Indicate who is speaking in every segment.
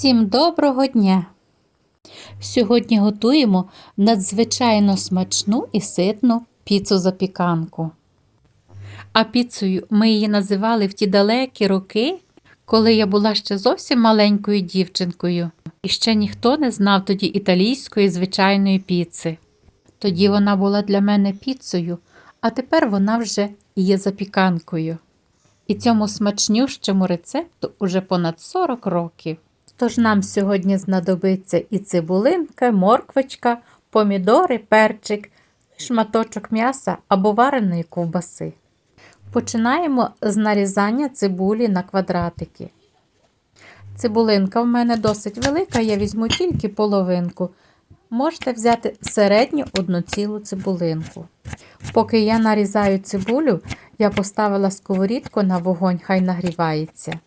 Speaker 1: Всім доброго дня! Сьогодні готуємо надзвичайно смачну і ситну піцу запіканку. А піцею ми її називали в ті далекі роки, коли я була ще зовсім маленькою дівчинкою, і ще ніхто не знав тоді італійської звичайної піци. Тоді вона була для мене піцею, а тепер вона вже є запіканкою. І цьому смачнющому рецепту уже понад 40 років. Тож нам сьогодні знадобиться і цибулинка, морквочка, помідори, перчик, шматочок м'яса або вареної ковбаси. Починаємо з нарізання цибулі на квадратики. Цибулинка в мене досить велика, я візьму тільки половинку. Можете взяти середню одну цілу цибулинку. Поки я нарізаю цибулю, я поставила сковорідку на вогонь, хай нагрівається.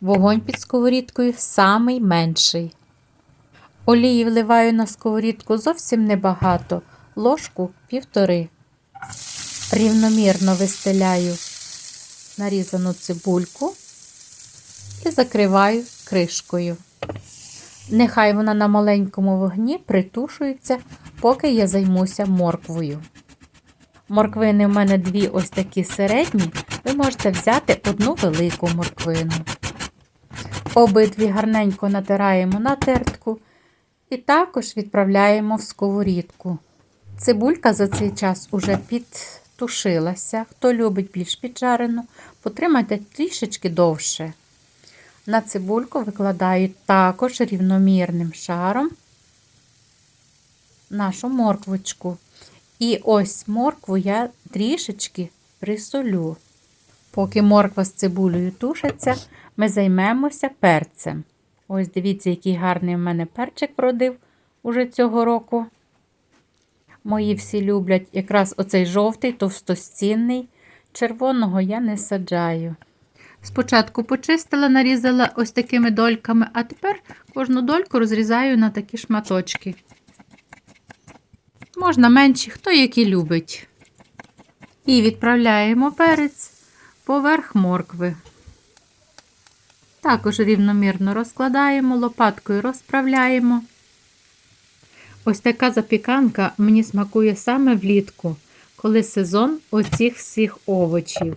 Speaker 1: Вогонь під сковорідкою самий менший. Олії вливаю на сковорідку зовсім небагато, ложку півтори. Рівномірно вистеляю нарізану цибульку і закриваю кришкою. Нехай вона на маленькому вогні притушується, поки я займуся морквою. Морквини в мене дві ось такі середні, ви можете взяти одну велику морквину. Обидві гарненько натираємо на тертку і також відправляємо в сковорідку. Цибулька за цей час уже підтушилася. Хто любить більш піджарену, потримайте трішечки довше. На цибульку викладаю також рівномірним шаром нашу морквочку. І ось моркву я трішечки присолю. Поки морква з цибулею тушиться, ми займемося перцем. Ось дивіться, який гарний в мене перчик вродив уже цього року. Мої всі люблять якраз оцей жовтий, товстостінний. Червоного я не саджаю. Спочатку почистила, нарізала ось такими дольками, а тепер кожну дольку розрізаю на такі шматочки. Можна менші, хто який любить. І відправляємо перець поверх моркви. Також рівномірно розкладаємо, лопаткою розправляємо. Ось така запіканка мені смакує саме влітку, коли сезон оцих всіх овочів.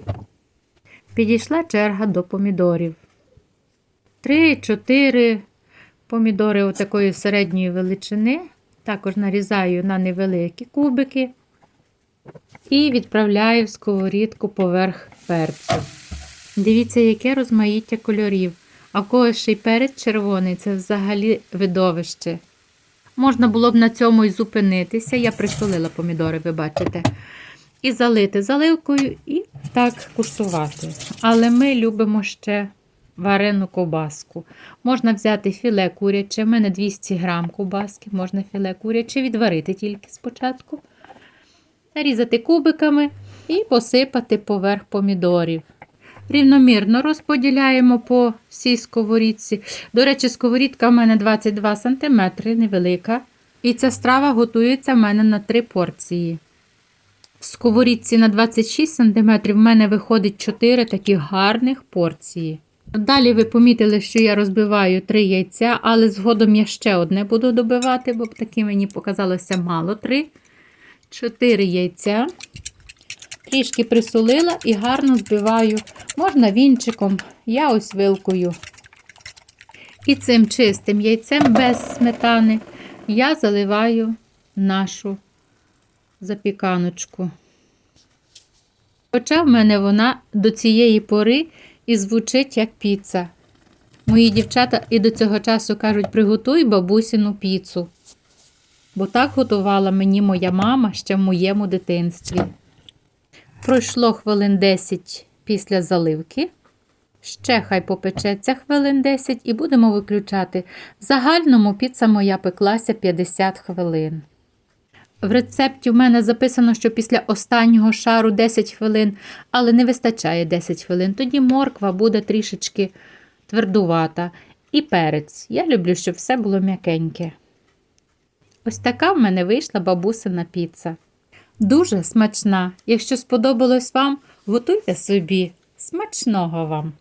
Speaker 1: Підійшла черга до помідорів. Три-чотири помідори отакої середньої величини. Також нарізаю на невеликі кубики і відправляю в сковорідку поверх перцю. Дивіться, яке розмаїття кольорів. А когось ще й перець червоний це взагалі видовище. Можна було б на цьому і зупинитися. Я присолила помідори, ви бачите. І залити заливкою, і так куштувати. Але ми любимо ще варену ковбаску. Можна взяти філе куряче, в мене 200 грам ковбаски, можна філе куряче відварити тільки спочатку. Нарізати кубиками і посипати поверх помідорів. Рівномірно розподіляємо по всій сковорідці. До речі, сковорідка в мене 22 см, невелика. І ця страва готується в мене на 3 порції. В сковорідці на 26 см в мене виходить 4 такі гарних порції. Далі ви помітили, що я розбиваю 3 яйця, але згодом я ще одне буду добивати, бо таки мені показалося мало 3. 4 яйця. Трішки присолила і гарно збиваю. Можна вінчиком, я ось вилкою. І цим чистим яйцем без сметани я заливаю нашу запіканочку. Хоча в мене вона до цієї пори і звучить як піца. Мої дівчата і до цього часу кажуть, приготуй бабусіну піцу. Бо так готувала мені моя мама ще в моєму дитинстві. Пройшло хвилин 10 після заливки. Ще хай попечеться хвилин 10 і будемо виключати. В загальному піца моя пеклася 50 хвилин. В рецепті в мене записано, що після останнього шару 10 хвилин, але не вистачає 10 хвилин. Тоді морква буде трішечки твердувата. І перець. Я люблю, щоб все було м'якеньке. Ось така в мене вийшла бабусина піца. Дуже смачна. Якщо сподобалось вам, готуйте собі. Смачного вам!